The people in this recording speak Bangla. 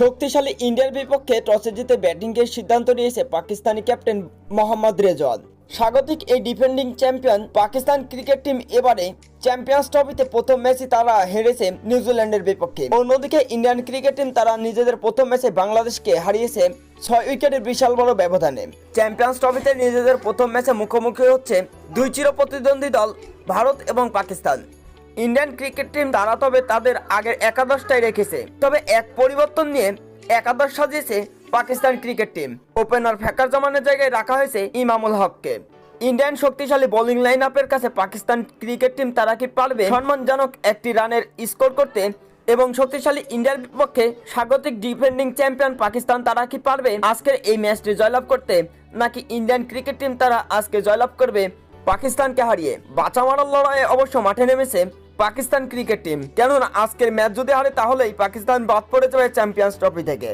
শক্তিশালী ইন্ডিয়ার বিপক্ষে টসে জিতে ব্যাটিংয়ের সিদ্ধান্ত নিয়েছে পাকিস্তানি ক্যাপ্টেন মোহাম্মদ রেজওয়ান। স্বাগতিক এই defending champion Pakistan cricket team এবারে চ্যাম্পিয়ন্স ট্রফিতে প্রথম ম্যাচে তারা হেরেছে নিউজিল্যান্ডের বিপক্ষে। অন্যদিকে ইন্ডিয়ান ক্রিকেট টিম তারা নিজেদের প্রথম ম্যাচে বাংলাদেশকে হারিয়েছে ছয় উইকেটের বিশাল বড় ব্যবধানে। চ্যাম্পিয়ন্স ট্রফিতে নিজেদের প্রথম ম্যাচে মুখোমুখি হচ্ছে দুই চির প্রতিদ্বন্দ্বী দল ভারত এবং পাকিস্তান। ইন্ডিয়ান ক্রিকেট টিম তারা তবে তাদের আগের একাদশটাই রেখেছে। তবে এক পরিবর্তন নিয়ে একাদশ সাজিয়েছে Pakistan cricket team opener Fakhar জামানের জায়গায় রাখা হয়েছে ইমামুল হককে। ইন্ডিয়ান শক্তিশালী বোলিং লাইন আপের কাছে পাকিস্তান ক্রিকেট টিম তারা কি পারবে? সম্মানজনক একটি রানের স্কোর করতে এবং শক্তিশালী ইন্ডিয়ার বিপক্ষে স্বাগতিক ডিফেন্ডিং চ্যাম্পিয়ন পাকিস্তান তারা কি পারবে? আজকের এই ম্যাচটি জয়লাভ করতে নাকি ইন্ডিয়ান ক্রিকেট টিম তারা আজকে জয়লাভ করবে পাকিস্তানকে হারিয়ে? বাঁচা মারার লড়াইয়ে অবশ্য মাঠে নেমেছে পাকিস্তান ক্রিকেট টিম। কেননা, আজকের ম্যাচ যদি হারে তাহলেই পাকিস্তান বাদ পড়ে যাবে চ্যাম্পিয়ন্স ট্রফি থেকে।